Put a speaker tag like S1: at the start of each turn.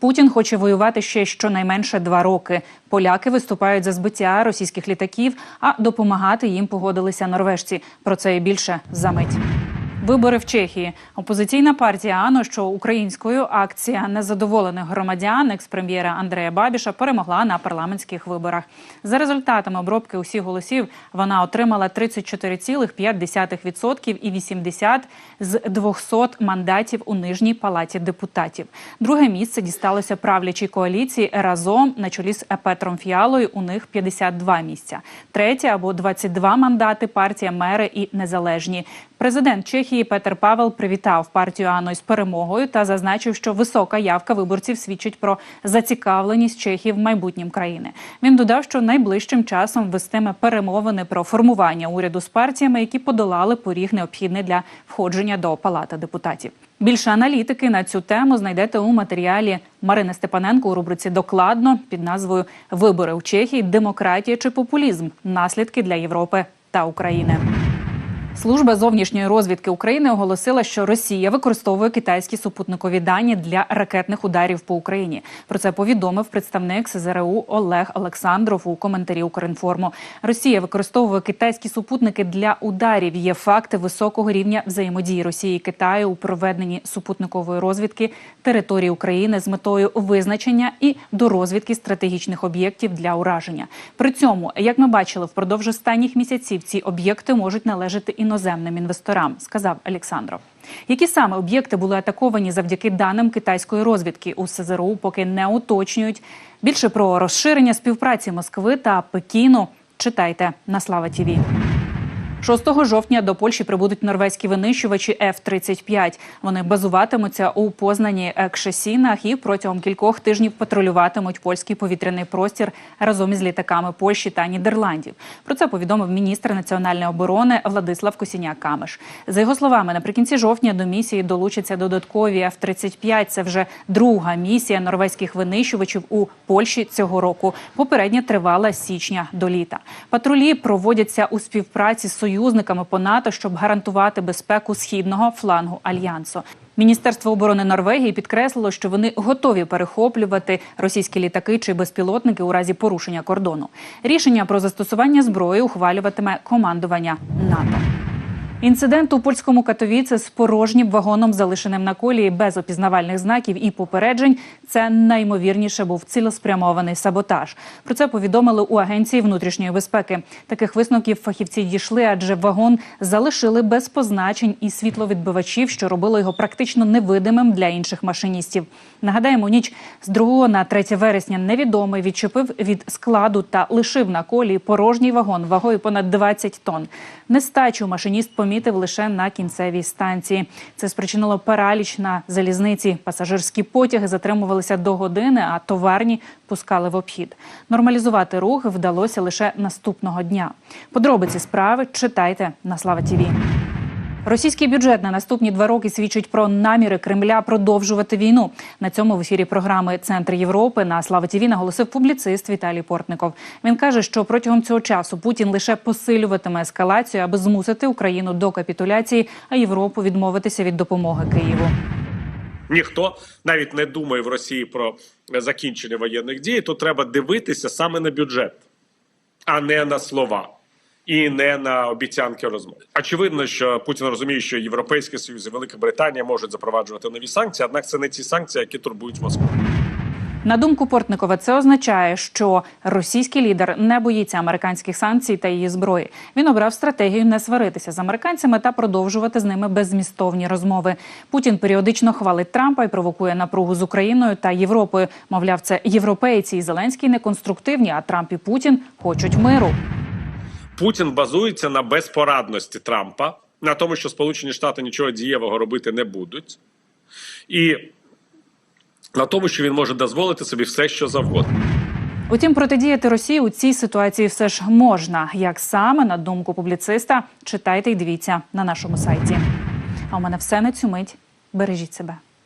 S1: Путін хоче воювати ще щонайменше два роки. Поляки виступають за збиття російських літаків, а допомагати їм погодилися норвежці. Про це і більше за мить. Вибори в Чехії. Опозиційна партія АНО, що українською акція незадоволених громадян екс-прем'єра Андрея Бабіша перемогла на парламентських виборах. За результатами обробки усіх голосів вона отримала 34,5% і 80 з 200 мандатів у нижній палаті депутатів. Друге місце дісталося правлячій коаліції разом на чолі з Петром Фіалою. У них 52 місця. Третє або 22 мандати партія мери і незалежні. Президент Чехії Петер Павел привітав партію АНО із перемогою та зазначив, що висока явка виборців свідчить про зацікавленість Чехії в майбутнім країни. Він додав, що найближчим часом вестиме перемовини про формування уряду з партіями, які подолали поріг необхідний для входження до палати депутатів. Більше аналітики на цю тему знайдете у матеріалі Марини Степаненко у рубриці Докладно під назвою Вибори у Чехії, демократія чи популізм наслідки для Європи та України. Служба зовнішньої розвідки України оголосила, що Росія використовує китайські супутникові дані для ракетних ударів по Україні. Про це повідомив представник СЗРУ Олег Олександров у коментарі Укрінформу. Росія використовує китайські супутники для ударів. Є факти високого рівня взаємодії Росії і Китаю у проведенні супутникової розвідки території України з метою визначення і до розвідки стратегічних об'єктів для ураження. При цьому, як ми бачили, впродовж останніх місяців ці об'єкти можуть належати іноземним інвесторам, сказав Олександров. Які саме об'єкти були атаковані завдяки даним китайської розвідки у СЗРУ, поки не уточнюють. Більше про розширення співпраці Москви та Пекіну читайте на Слава Тіві. 6 жовтня до Польщі прибудуть норвезькі винищувачі F-35. Вони базуватимуться у познані Кшесінах і протягом кількох тижнів патрулюватимуть польський повітряний простір разом із літаками Польщі та Нідерландів. Про це повідомив міністр національної оборони Владислав Косіняк Камеш. За його словами, наприкінці жовтня до місії долучаться додаткові F-35. Це вже друга місія норвезьких винищувачів у Польщі цього року. Попередня тривала січня до літа. Патрулі проводяться у співпраці з союзниками по НАТО, щоб гарантувати безпеку східного флангу альянсу. Міністерство оборони Норвегії підкреслило, що вони готові перехоплювати російські літаки чи безпілотники у разі порушення кордону. Рішення про застосування зброї ухвалюватиме командування НАТО. Інцидент у польському Катовіце з порожнім вагоном, залишеним на колії без опізнавальних знаків і попереджень. Це наймовірніше був цілеспрямований саботаж. Про це повідомили у агенції внутрішньої безпеки. Таких висновків фахівці дійшли, адже вагон залишили без позначень і світловідбивачів, що робило його практично невидимим для інших машиністів. Нагадаємо, ніч з 2 на 3 вересня невідомий відчепив від складу та лишив на колії порожній вагон вагою понад 20 тонн. Нестачу машиніст помітив лише на кінцевій станції. Це спричинило параліч на залізниці. Пасажирські потяги затримувалися до години, а товарні пускали в обхід. Нормалізувати рух вдалося лише наступного дня. Подробиці справи читайте на Слава Тіві. Російський бюджет на наступні два роки свідчить про наміри Кремля продовжувати війну. На цьому в ефірі програми Центр Європи на Слава Тіві наголосив публіцист Віталій Портников. Він каже, що протягом цього часу Путін лише посилюватиме ескалацію, аби змусити Україну до капітуляції, а Європу відмовитися від допомоги Києву.
S2: Ніхто навіть не думає в Росії про закінчення воєнних дій. Тут треба дивитися саме на бюджет, а не на слова. І не на обіцянки розмов. Очевидно, що Путін розуміє, що Європейський Союз і Велика Британія можуть запроваджувати нові санкції однак це не ті санкції, які турбують Москву.
S1: На думку Портникова, це означає, що російський лідер не боїться американських санкцій та її зброї. Він обрав стратегію не сваритися з американцями та продовжувати з ними беззмістовні розмови. Путін періодично хвалить Трампа і провокує напругу з Україною та Європою. Мовляв, це європейці і Зеленський неконструктивні, а Трамп і Путін хочуть миру.
S2: Путін базується на безпорадності Трампа, на тому, що Сполучені Штати нічого дієвого робити не будуть, і на тому, що він може дозволити собі все, що завгодно.
S1: Утім, протидіяти Росії у цій ситуації все ж можна. Як саме на думку публіциста, читайте і дивіться на нашому сайті. А у мене все на цю мить. Бережіть себе.